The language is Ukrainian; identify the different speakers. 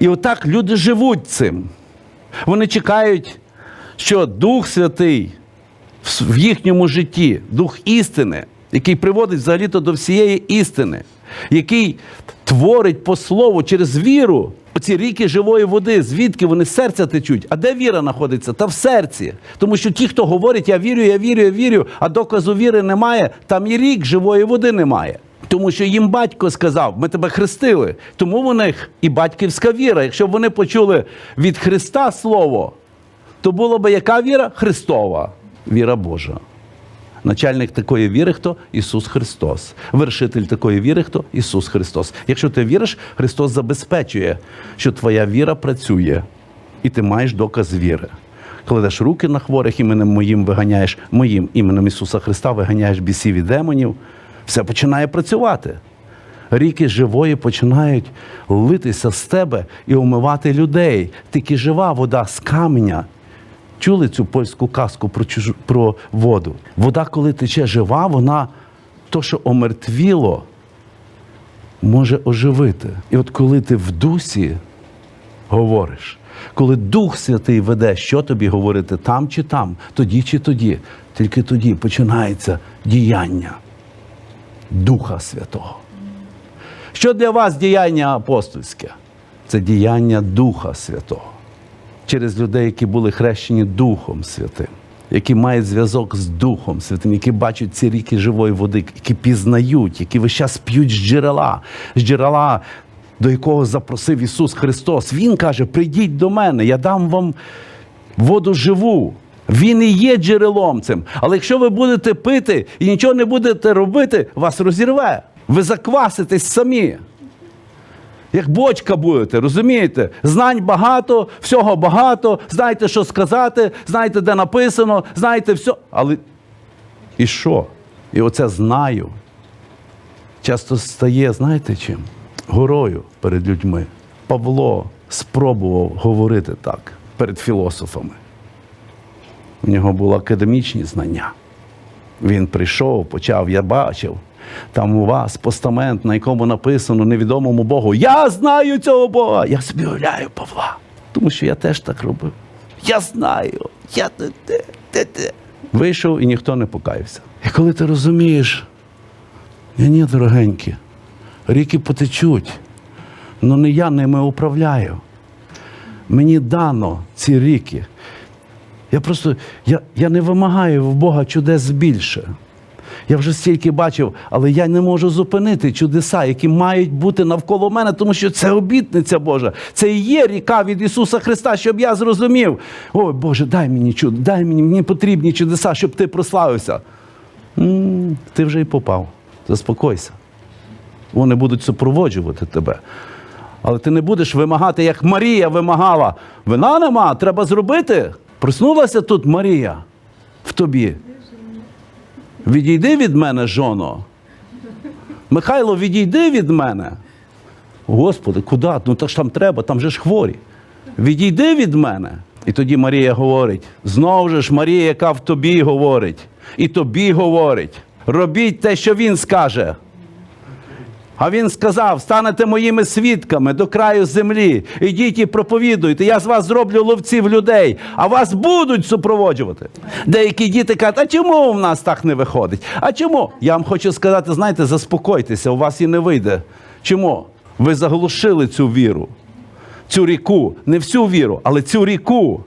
Speaker 1: І отак люди живуть цим. Вони чекають, що Дух Святий в їхньому житті, Дух істини, який приводить взагалі-то до всієї істини, який творить по слову через віру. Оці ріки живої води, звідки вони серця течуть. А де віра знаходиться? Та в серці. Тому що ті, хто говорить, я вірю, я вірю, я вірю, а доказу віри немає, там і рік живої води немає. Тому що їм батько сказав, ми тебе хрестили. Тому в них і батьківська віра. Якщо б вони почули від Христа слово, то була би яка віра? Христова. Віра Божа. Начальник такої віри хто? Ісус Христос. Вершитель такої віри хто? Ісус Христос. Якщо ти віриш, Христос забезпечує, що твоя віра працює, і ти маєш доказ віри. Кладеш руки на хворих іменем моїм виганяєш, моїм іменем Ісуса Христа виганяєш бісів і демонів, все починає працювати. Ріки живої починають литися з тебе і омивати людей. Тільки жива вода з каменя. Чули цю польську казку про, чужу, про воду? Вода, коли тече жива, вона то, що омертвіло, може оживити. І от коли ти в дусі говориш, коли Дух Святий веде, що тобі говорити там чи там, тоді чи тоді, тільки тоді починається діяння Духа Святого. Що для вас діяння апостольське? Це діяння Духа Святого через людей, які були хрещені Духом Святим, які мають зв'язок з Духом Святим, які бачать ці ріки живої води, які пізнають, які весь час п'ють з джерела, з джерела, до якого запросив Ісус Христос. Він каже: прийдіть до мене, я дам вам воду живу. Він і є джерелом цим. Але якщо ви будете пити і нічого не будете робити, вас розірве. Ви закваситесь самі. Як бочка будете, розумієте? Знань багато, всього багато, знаєте, що сказати, знаєте, де написано, знаєте все. Але і що? І оце знаю. Часто стає, знаєте чим? Горою перед людьми. Павло спробував говорити так перед філософами. У нього були академічні знання. Він прийшов, почав, я бачив. Там у вас постамент, на якому написано невідомому Богу. Я знаю цього Бога. Я собі уявляю Павла. Тому що я теж так робив. Я знаю. Я. Вийшов і ніхто не покаявся. І коли ти розумієш, ні, ні, дорогенькі, ріки потечуть, але не я ними управляю. Мені дано ці ріки. Я просто я, я не вимагаю в Бога чудес більше. Я вже стільки бачив, але я не можу зупинити чудеса, які мають бути навколо мене, тому що це обітниця Божа. Це і є ріка від Ісуса Христа, щоб я зрозумів. Ой, Боже, дай мені чудо, дай мені, мені потрібні чудеса, щоб ти прославився. м ти вже й попав. Заспокойся. Вони будуть супроводжувати тебе. Але ти не будеш вимагати, як Марія вимагала. Вина нема, треба зробити. Проснулася тут Марія в тобі. Відійди від мене, жоно. Михайло, відійди від мене. Господи, куди? Ну так ж там треба, там же ж хворі. Відійди від мене. І тоді Марія говорить: знову ж Марія, яка в тобі говорить, і тобі говорить. Робіть те, що він скаже. А він сказав: станете моїми свідками до краю землі. Ідіть і проповідуйте. Я з вас зроблю ловців людей, а вас будуть супроводжувати. Деякі діти кажуть, а чому в нас так не виходить? А чому? Я вам хочу сказати, знаєте, заспокойтеся, у вас і не вийде. Чому? Ви заглушили цю віру, цю ріку, не всю віру, але цю ріку.